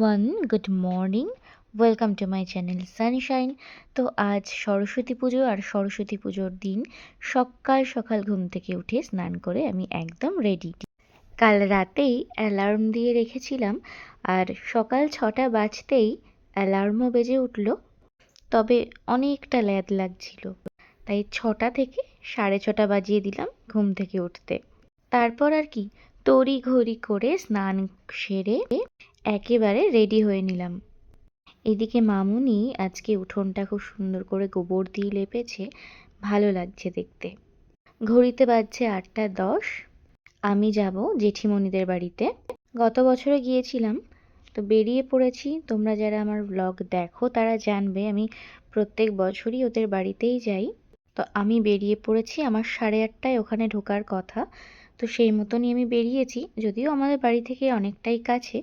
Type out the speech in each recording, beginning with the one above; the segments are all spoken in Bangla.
Everyone good morning welcome to my channel Sunshine তো আজ সরস্বতী পুজো আর সরস্বতী পুজোর দিন সকাল সকাল ঘুম থেকে উঠে স্নান করে আমি একদম রেডি কাল রাতেই অ্যালার্ম দিয়ে রেখেছিলাম আর সকাল ছটা বাজতেই অ্যালার্মও বেজে উঠল। তবে অনেকটা ল্যাদ লাগছিল। তাই ছটা থেকে সাড়ে ছটা বাজিয়ে দিলাম ঘুম থেকে উঠতে। তারপর আর কি তড়ি ঘড়ি করে স্নান সেরে একেবারে রেডি হয়ে নিলাম। এদিকে মামুনি আজকে উঠোনটা খুব সুন্দর করে গোবর দিয়ে লেপেছে, ভালো লাগছে দেখতে। ঘড়িতে বাজছে আটটা দশ। আমি যাব জেঠিমণিদের বাড়িতে। গত বছরে গিয়েছিলাম, তো বেরিয়ে পড়েছি। তোমরা যারা আমার ব্লগ দেখো, তারা জানবে আমি প্রত্যেক বছরই ওদের বাড়িতেই যাই। তো আমি বেরিয়ে পড়েছি আমার সাড়ে আটটায় ওখানে ঢোকার কথা। তো সেই মতনই আমি বেরিয়েছি, যদিও আমাদের বাড়ি থেকে অনেকটাই কাছে।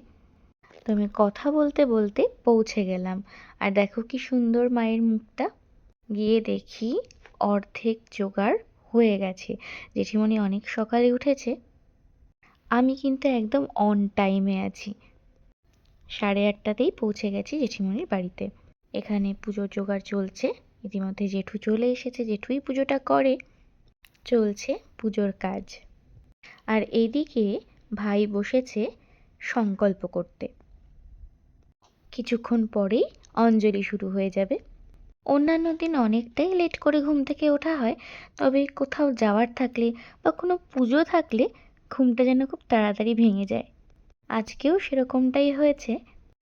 তো আমি কথা বলতে বলতে পৌঁছে গেলাম। আর দেখো কি সুন্দর মায়ের মুখটা। গিয়ে দেখি অর্ধেক জোগাড় হয়ে গেছে। জেঠিমণি অনেক সকালে উঠেছে। আমি কিন্তু একদম অন টাইমে আছি। সাড়ে আটটাতেই পৌঁছে গেছি জেঠিমণির বাড়িতে। এখানে পুজোর জোগাড় চলছে। ইতিমধ্যে জেঠু চলে এসেছে। জেঠুই পুজোটা করে। চলছে পুজোর কাজ। আর এইদিকে ভাই বসেছে সংকল্প করতে। কিছুক্ষণ পরেই অঞ্জলি শুরু হয়ে যাবে। অন্যান্য দিন অনেকটাই লেট করে ঘুম থেকে ওঠা হয়, তবে কোথাও যাওয়ার থাকলে বা কোনো পুজো থাকলে ঘুমটা যেন খুব তাড়াতাড়ি ভেঙে যায়। আজকেও সেরকমটাই হয়েছে।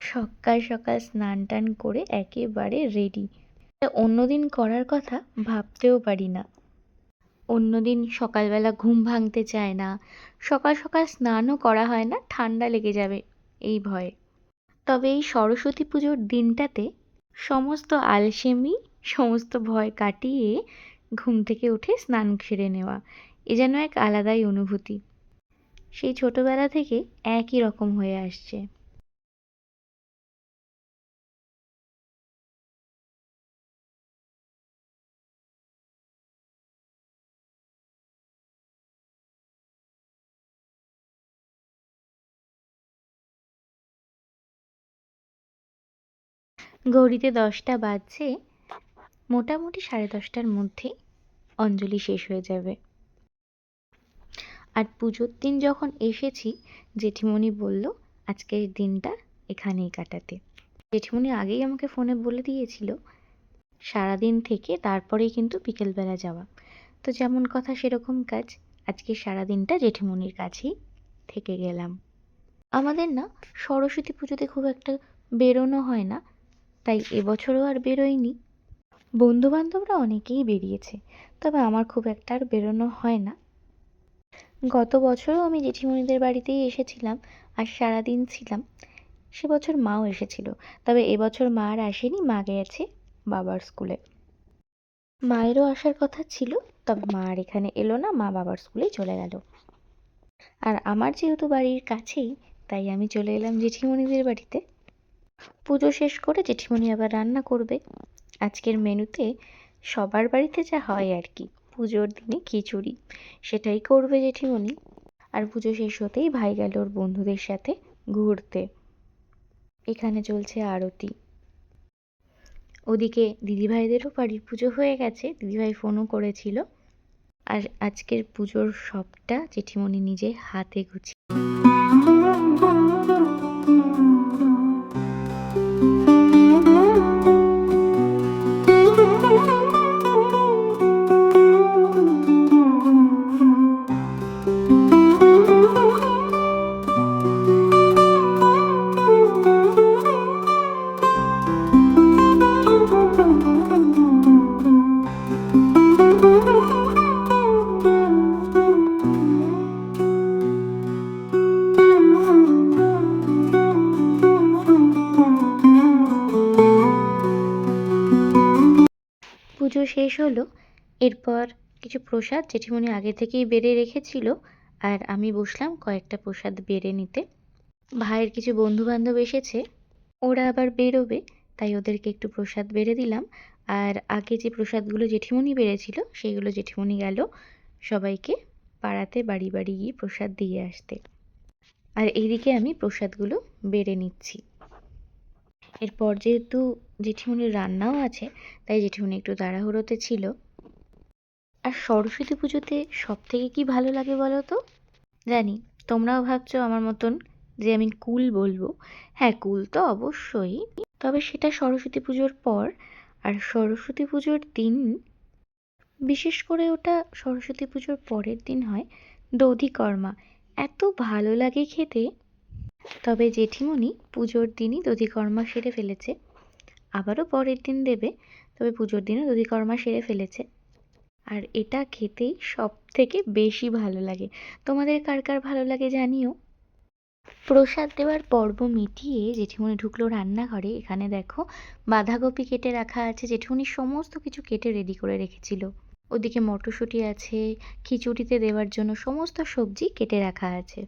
সকাল সকাল স্নান টান করে একেবারে রেডি অন্যদিন করার কথা ভাবতেও পারি না। অন্যদিন সকালবেলা ঘুম ভাঙতে চায় না। সকাল সকাল স্নানও করা হয় না, ঠান্ডা লেগে যাবে, এই ভয়ে। তবে এই সরস্বতী পুজোর দিনটাতে সমস্ত আলসেমি, সমস্ত ভয় কাটিয়ে ঘুম থেকে উঠে স্নান সেরে নেওয়া, এ যেন এক আলাদাই অনুভূতি। সেই ছোটবেলা থেকে একই রকম হয়ে আসছে। ঘড়িতে দশটা বাজছে, মোটামুটি সাড়ে দশটার মধ্যেই অঞ্জলি শেষ হয়ে যাবে। আর পুজোর দিন যখন এসেছি, জেঠিমণি বলল, আজকের দিনটা এখানেই কাটাতে। জেঠিমণি আগেই আমাকে ফোনে বলে দিয়েছিল, সারাদিন থেকে তারপরেই কিন্তু বিকেলবেলা যাওয়া। তো যেমন কথা সেরকম কাজ, আজকে সারাদিনটা জেঠিমণির কাছেই থেকে গেলাম। আমাদের না সরস্বতী পুজোতে খুব একটা বেরোনো হয় না তাই এবছরও আর বেরোয়নি। বন্ধুবান্ধবরা অনেকেই বেরিয়েছে, তবে আমার খুব একটা আর বেরোনো হয় না। গত বছরও আমি জেঠিমণিদের বাড়িতেই এসেছিলাম আর সারাদিন ছিলাম। সে বছর মাও এসেছিল, তবে এবছর মা আর আসেনি, মা গেছে বাবার স্কুলে। মায়েরও আসার কথা ছিল, তবে মা আর এখানে এলো না, মা বাবার স্কুলেই চলে গেল। আর আমার যেহেতু বাড়ির কাছেই, তাই আমি চলে এলাম জেঠিমণিদের বাড়িতে। পুজো শেষ করে জেঠিমণি আবার রান্না করবে। আজকের মেনুতে সবার বাড়িতে যা হয় আর কি, পুজোর দিনে খিচুড়ি, সেটাই করবে জেঠিমণি। আর পুজো শেষ হতেই ভাই গেল ওর বন্ধুদের সাথে ঘুরতে। এখানে চলছে আরতি। ওদিকে দিদিভাইদেরও বাড়ির পুজো হয়ে গেছে, দিদিভাই ফোনও করেছিল। আর আজকের পুজোর সবটা জেঠিমণি নিজে হাতে গুছিয়ে শেষ হলো। এরপর কিছু প্রসাদ জেঠিমণি আগে থেকেই বেড়ে রেখেছিল আর আমি বসলাম কয়েকটা প্রসাদ বেড়ে নিতে। ভাইয়ের কিছু বন্ধু বান্ধব এসেছে, ওরা আবার বেরোবে, তাই ওদেরকে একটু প্রসাদ বেড়ে দিলাম। আর আগে যে প্রসাদগুলো জেঠিমণি বেড়েছিল সেইগুলো জেঠিমণি গেল সবাইকে পাড়াতে বাড়ি বাড়ি গিয়ে প্রসাদ দিয়ে আসতে। আর এইদিকে আমি প্রসাদগুলো বেড়ে নিচ্ছি। এরপর যেহেতু জেঠিমণির রান্নাও আছে, তাই জেঠিমণি একটু তাড়াহুড়োতে ছিল। আর সরস্বতী পুজোতে সব থেকে কি ভালো লাগে বলো তো? জানি, তোমরাও ভাবছ আমার মতন যে আমি কুল বলব। হ্যাঁ কুল তো অবশ্যই, তবে সেটা সরস্বতী পুজোর পর। আর সরস্বতী পুজোর দিন, বিশেষ করে ওটা সরস্বতী পুজোর পরের দিন হয়, দধিকর্মা। এত ভালো লাগে খেতে। তবে জেঠিমণি পুজোর দিনই দধিকর্মা সেরে ফেলেছে। আবারও পরের দিন দেবে। তবে পুজোর দিনও দধিকর্মা সেরে ফেলেছে। আর এটা খেতেই সব থেকে বেশি ভালো লাগে। তোমাদের কার কার ভালো লাগে জানিও। প্রসাদ দেওয়ার পর্ব মিটিয়ে জেঠিমণি ঢুকলো রান্নাঘরে। এখানে দেখো, বাঁধাকপি কেটে রাখা আছে। জেঠিমণি সমস্ত কিছু কেটে রেডি করে রেখেছিল। ওদিকে মটরশুঁটি আছে, খিচুড়িতে দেওয়ার জন্য সমস্ত সবজি কেটে রাখা আছে।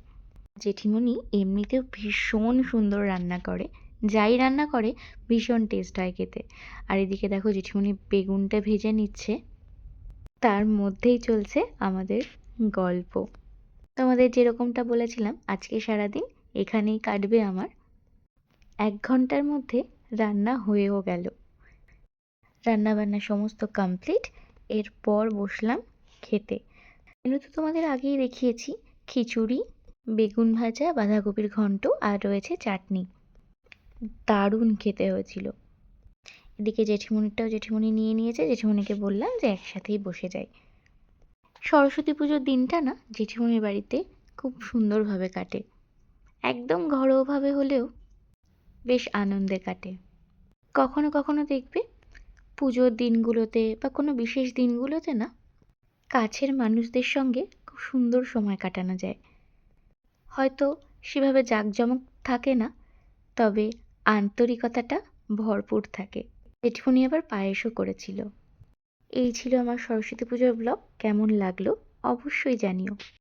জেঠিমনি এমনিতেও ভীষণ সুন্দর রান্না করে। যাই রান্না করে, ভীষণ টেস্ট হয় খেতে। আর এদিকে দেখো জেঠিমণি বেগুনটা ভেজে নিচ্ছে। তার মধ্যেই চলছে আমাদের গল্প। তোমাদের যেরকমটা বলেছিলাম, আজকে সারাদিন এখানেই কাটবে আমার। এক ঘণ্টার মধ্যে রান্না হয়েও গেল। রান্না বান্না সমস্ত কমপ্লিট এরপর বসলাম খেতে। মেনু তো তোমাদের আগেই দেখিয়েছি, খিচুড়ি, বেগুন ভাজা, বাঁধাকপির ঘন্ট, আর রয়েছে চাটনি। দারুণ খেতে হয়েছিল। এদিকে জেঠিমণিটাও জেঠিমনি নিয়ে নিয়েছে, জেঠিমণিকে বললাম যে একসাথেই বসে যাই। সরস্বতী পুজোর দিনটা না জেঠিমনির বাড়িতে খুব সুন্দরভাবে কাটে। একদম ঘরোয়াভাবে হলেও বেশ আনন্দে কাটে। কখনো কখনো দেখবে পুজোর দিনগুলোতে বা কোনো বিশেষ দিনগুলোতে না কাছের মানুষদের সঙ্গে খুব সুন্দর সময় কাটানো যায়। হয়তো সেভাবে জাঁকজমক থাকে না, তবে আন্তরিকতাটা ভরপুর থাকে। জেঠুনি আবার পায়েসও করেছিল। এই ছিল আমার সরস্বতী পুজোর ব্লগ। কেমন লাগল অবশ্যই জানিও।